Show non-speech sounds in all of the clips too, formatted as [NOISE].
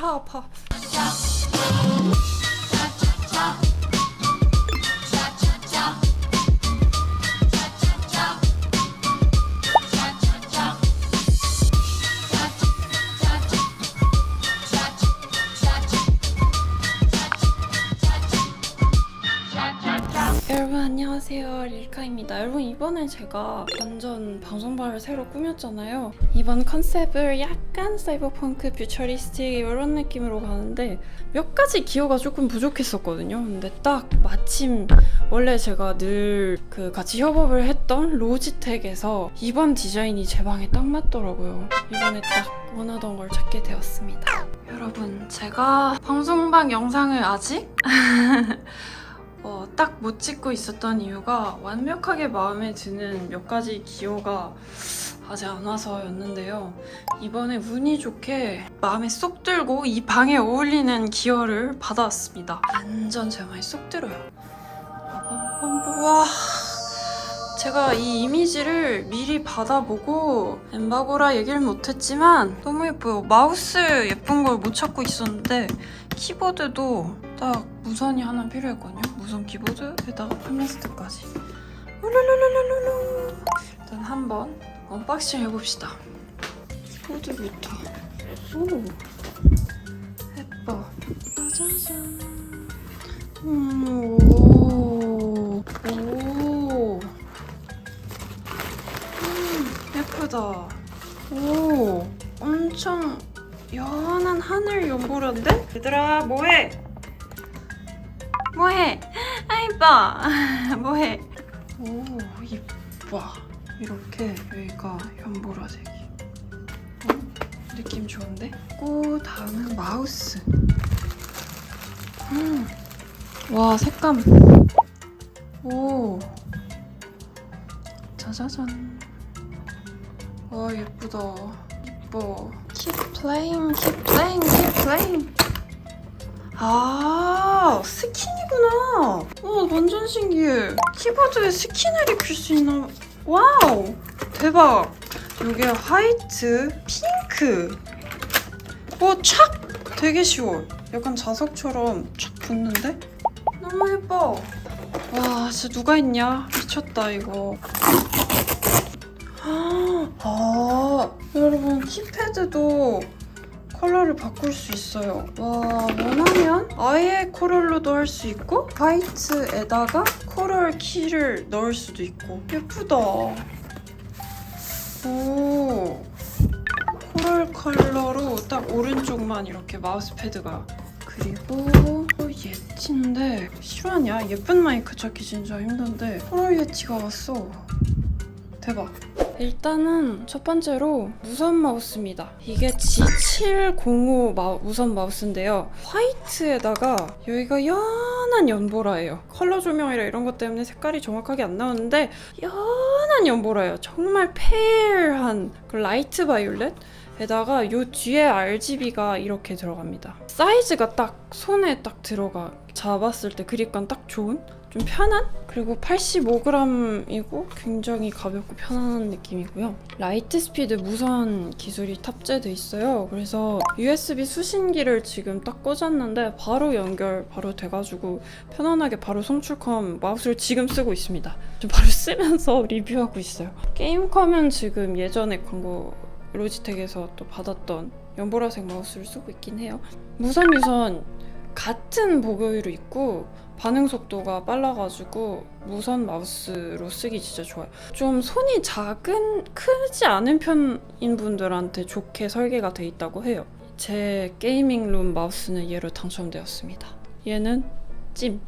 하아 안녕하세요 릴카입니다. 여러분 이번에 제가 완전 방송발을 새로 꾸몄잖아요. 이번 컨셉을 약간 사이버펑크 퓨처리스틱 이런 느낌으로 가는데 몇 가지 기호가 조금 부족했었거든요. 근데 딱 마침 원래 제가 늘 그 같이 협업을 했던 로지텍에서 이번 디자인이 제 방에 딱 맞더라고요. 이번에 딱 원하던 걸 찾게 되었습니다. 여러분 제가 방송방 영상을 아직 [LAUGHS] 어, 딱 못 찍고 있었던 이유가 완벽하게 마음에 드는 몇 가지 기호가 아직 안 와서였는데요. 이번에 운이 좋게 마음에 쏙 들고 이 방에 어울리는 기호를 받아왔습니다. 완전 제 마음에 쏙 들어요. 와, 제가 이 이미지를 미리 받아보고 엠바고라 얘기를 못했지만 너무 예뻐요. 마우스 예쁜 걸 못 찾고 있었는데 키보드도 딱 무선이 하나 필요했거든요. 무선 키보드에다가 플라스틱까지. 룰루루루루루. 일단 한번 언박싱 해봅시다. 키보드부터. 오, 예뻐. 짜자잔. 음, 오, 오. 음, 예쁘다. 오, 엄청 연한 하늘 연보라인데? 얘들아 뭐해? 뭐해? 아 이뻐 [LAUGHS] 뭐해? 오 이뻐 이렇게 여기가 연보라색이 어? 느낌 좋은데? 고 다음은 마우스 음. 와 색감 오 짜자잔 와 예쁘다 예뻐 Keep playing, keep playing, keep playing. 아, 스킨이구나. 와, 완전 신기해. 키보드에 스킨을 입힐 수 있나? 와우, 대박. 이게 화이트, 핑크. 와, 촥! 되게 쉬워. 약간 자석처럼 촥 붙는데? 너무 예뻐. 와, 진짜 누가 있냐? 미쳤다, 이거. 아, 여러분 키패드도 컬러를 바꿀 수 있어요. 와, 원하면 아예 코랄로도 할 수 있고 화이트에다가 코랄 키를 넣을 수도 있고 예쁘다. 오, 코랄 컬러로 딱 오른쪽만 이렇게 마우스 패드가 그리고 예티인데 실화냐? 예쁜 마이크 찾기 진짜 힘든데 코랄 예티가 왔어. 대박. 일단은 첫 번째로 무선 마우스입니다. 이게 G705 마, 무선 마우스인데요. 화이트에다가 여기가 연한 연보라예요. 컬러 조명이라 이런 것 때문에 색깔이 정확하게 안 나오는데 연한 연보라예요. 정말 페일한 그 라이트 바이올렛? 에다가 요 뒤에 RGB가 이렇게 들어갑니다. 사이즈가 딱 손에 딱 들어가 잡았을 때 그립감 딱 좋은 좀 편한 그리고 85g이고 굉장히 가볍고 편안한 느낌이고요. 라이트 스피드 무선 기술이 탑재돼 있어요. 그래서 USB 수신기를 지금 딱 꽂았는데 바로 연결 바로 돼가지고 편안하게 바로 송출컴 마우스를 지금 쓰고 있습니다. 좀 바로 [LAUGHS] 쓰면서 리뷰하고 있어요. 게임컴은 지금 예전에 광고 로지텍에서 또 받았던 연보라색 마우스를 쓰고 있긴 해요. 무선 유선 같은 보교율로 있고 반응 속도가 빨라가지고 무선 마우스로 쓰기 진짜 좋아요. 좀 손이 작은 크지 않은 편인 분들한테 좋게 설계가 돼 있다고 해요. 제 게이밍룸 마우스는 얘로 당첨되었습니다. 얘는 찜.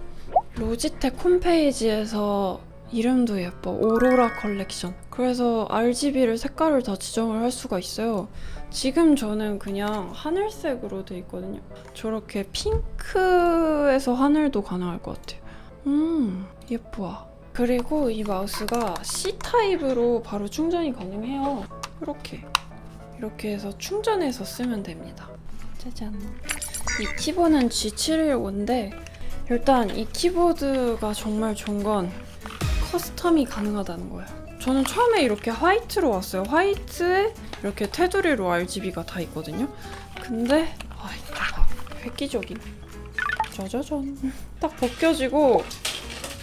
로지텍 홈페이지에서 이름도 예뻐. 오로라 컬렉션. 그래서 RGB를 색깔을 다 지정을 할 수가 있어요. 지금 저는 그냥 하늘색으로 돼 있거든요. 저렇게 핑크에서 하늘도 가능할 것 같아요. 음, 예뻐. 그리고 이 마우스가 C 타입으로 바로 충전이 가능해요. 이렇게. 이렇게 해서 충전해서 쓰면 됩니다. 짜잔. 이 키보드는 G715인데 일단 이 키보드가 정말 좋은 건 커스텀이 가능하다는 거예요. 저는 처음에 이렇게 화이트로 왔어요. 화이트에 이렇게 테두리로 RGB가 다 있거든요. 근데 아, 획기적인 짜자잔 딱 벗겨지고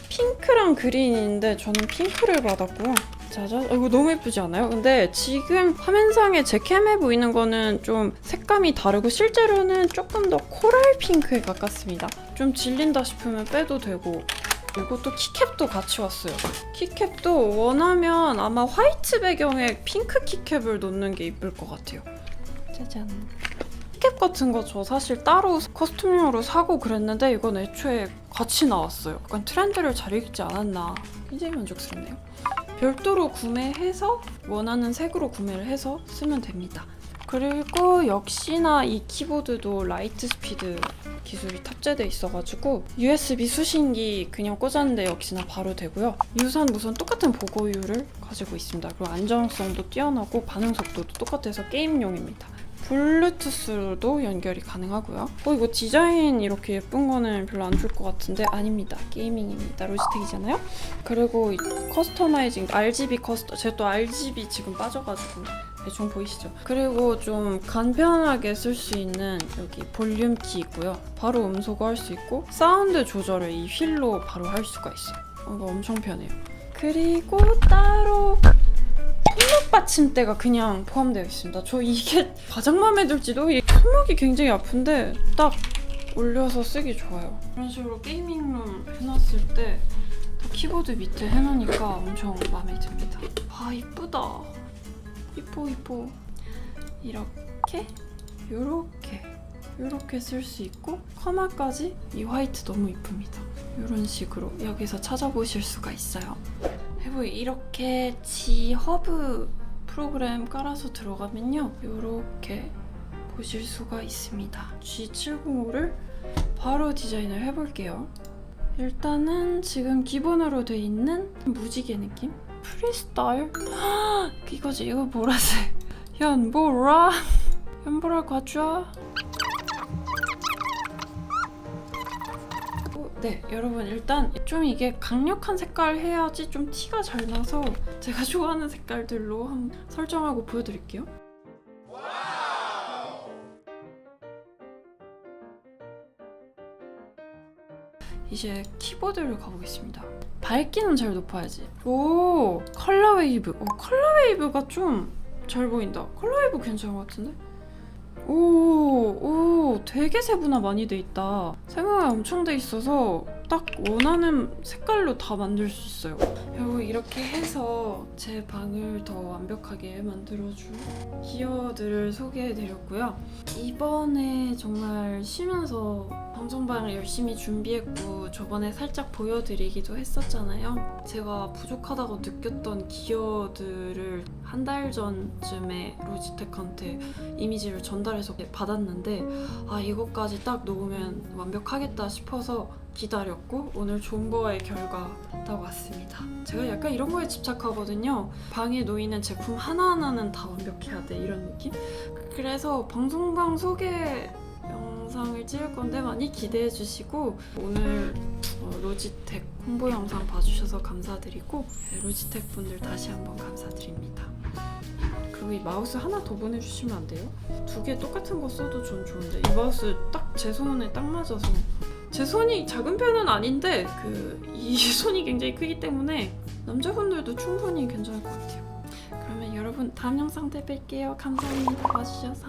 핑크랑 그린인데 저는 핑크를 받았고요 짜잔 어, 이거 너무 예쁘지 않아요? 근데 지금 화면상에 제 캠에 보이는 거는 좀 색감이 다르고 실제로는 조금 더 코랄 핑크에 가깝습니다 좀 질린다 싶으면 빼도 되고 그리고 또 키캡도 같이 왔어요 키캡도 원하면 아마 화이트 배경에 핑크 키캡을 놓는 게 이쁠 것 같아요 짜잔 키캡 같은 거 저 사실 따로 커스텀용으로 사고 그랬는데 이건 애초에 같이 나왔어요. 약간 트렌드를 잘 읽지 않았나. 굉장히 만족스럽네요. 별도로 구매해서 원하는 색으로 구매를 해서 쓰면 됩니다. 그리고 역시나 이 키보드도 라이트 스피드 기술이 탑재돼 있어가지고 USB 수신기 그냥 꽂았는데 역시나 바로 되고요. 유선 무선 똑같은 보고율을 가지고 있습니다. 그리고 안정성도 뛰어나고 반응 속도도 똑같아서 게임용입니다. 블루투스로도 연결이 가능하고요. 어 이거 디자인 이렇게 예쁜 거는 별로 안줄것 같은데 아닙니다. 게이밍입니다. 로지텍이잖아요. 그리고 이 커스터마이징 RGB 커스터 제가 또 RGB 지금 빠져가지고 대충 보이시죠? 그리고 좀 간편하게 쓸 수 있는 여기 볼륨 키 있고요. 바로 음소거 할 수 있고 사운드 조절을 이 휠로 바로 할 수가 있어요. 어, 이거 엄청 편해요. 그리고 따로 손목 받침대가 그냥 포함되어 있습니다. 저 이게 가장 마음에 들지도 이 손목이 굉장히 아픈데 딱 올려서 쓰기 좋아요. 이런 식으로 게이밍룸 해놨을 때 키보드 밑에 해놓으니까 엄청 마음에 듭니다. 아 이쁘다. 이뻐 이뻐. 이렇게 요렇게 요렇게 쓸 수 있고 커마까지 이 화이트 너무 이쁩니다. 이런 식으로 여기서 찾아보실 수가 있어요. 해보 이렇게 지 허브 프로그램 깔아서 들어가면요 이렇게 보실 수가 있습니다. G705를 바로 디자인을 해볼게요. 일단은 지금 기본으로 돼 있는 무지개 느낌? 프리스타일? 헉, [GASPS] 이거지. 이거 보라색. 연보라. 연보라 과자 네, 여러분 일단 좀 이게 강력한 색깔 해야지 좀 티가 잘 나서 제가 [LAUGHS] 좋아하는 색깔들로 한번 설정하고 보여드릴게요. 이제 키보드를 가보겠습니다. 밝기는 잘 높아야지. 오, 컬러 웨이브. 오, 컬러 웨이브가 좀 잘 보인다. 컬러 웨이브 괜찮은 것 같은데? 오, 오, 되게 세분화 많이 돼 있다. 세분화 엄청 돼 있어서 딱 원하는 색깔로 다 만들 수 있어요. 그리고 이렇게 해서 제 방을 더 완벽하게 만들어줄 기어들을 소개해드렸고요. 이번에 정말 쉬면서 방송방을 열심히 준비했고 저번에 살짝 보여드리기도 했었잖아요. 제가 부족하다고 느꼈던 기어들을 한 달 전쯤에 로지텍한테 이미지를 전달해서 받았는데 아 이것까지 딱 놓으면 완벽하겠다 싶어서 기다렸고 오늘 거의 결과 딱 왔습니다. 제가 약간 이런 거에 집착하거든요. 방에 놓이는 제품 하나하나는 다 완벽해야 돼 이런 느낌? 그래서 방송방 소개 영상을 찍을 건데 많이 기대해 주시고 오늘 어, 로지텍 홍보 영상 봐주셔서 감사드리고 네, 로지텍 분들 다시 한번 감사드립니다. 그리고 이 마우스 하나 더 보내주시면 안 돼요? 두 개 똑같은 거 써도 전 좋은데 이 마우스 딱 제 손에 딱 맞아서 제 손이 작은 편은 아닌데 그 이 [LAUGHS] 손이 굉장히 크기 때문에 남자분들도 충분히 괜찮을 것 같아요. 그러면 여러분 다음 영상 때 뵐게요. 감사합니다 봐주셔서.